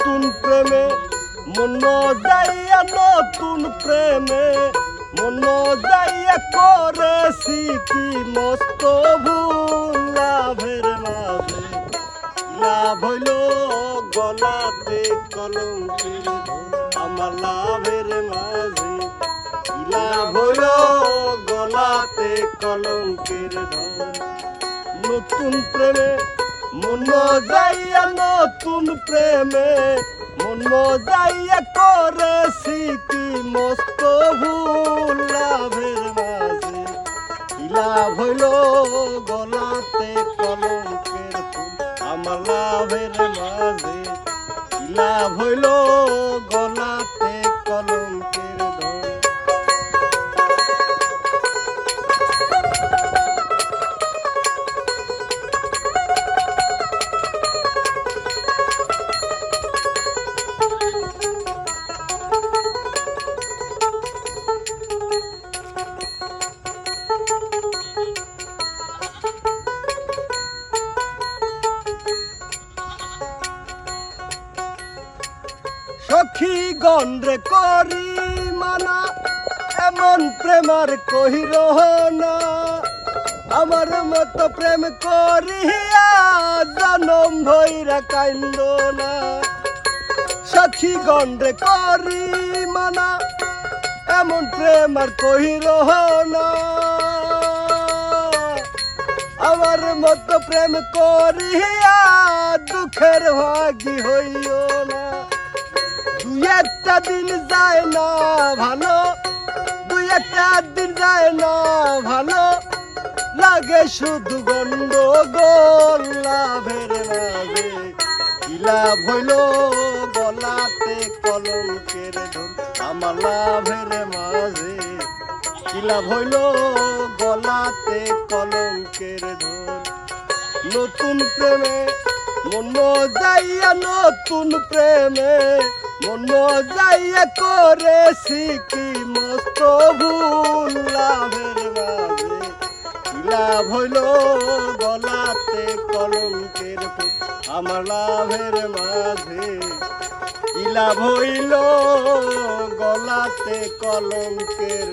নতুন প্রেমে, মন যাইয়া নতুন প্রেমে, মন যাইয়া করেছি কি মস্ত ভুল, লাভের মাঝে। লাভ হইল গলাতে কলম আমার লাভের মাঝে। লাভ হইল গলাতে ধন নতুন প্রেমে মন যাইয়া নতুন প্রেমে মন মজাইয়া করেছি কি মস্ত ভুল লাভের মাঝে। কি লাভ হইল গলাতে কলঙ্কের ফুল আমার লাভের মাঝে? কি লাভ হইল সখী গন্ডে করি মানা, এমন প্রেমার কহির না। আমার মতো প্রেম করিয়া জনম ভৈরা কান্দ না। সখী গন্ডে করি মানা, এমন প্রেম আর কহির না। আমার মতো প্রেম করিয়া দুঃখের ভাগি হইও না। একটা দিন যায় না ভালো, দুই একটা দিন যায় না ভালো। লাগে শুধু গন্ড গোল লাভের কি লাভ হইল গলাতে কলম কলঙ্কের ঢোল? আমার লাভের মাঝে। লাভ হইল গলাতে কলঙ্কের ঢোল? নতুন প্রেমে মন যাইয়া নতুন প্রেমে মন যাইয়া করেছি কি মস্ত ভুল লাভের মাঝে। লাভ হইল গলাতে কলঙ্কের আমার লাভের মাঝে? কি লাভ হইল গলাতে কলঙ্কের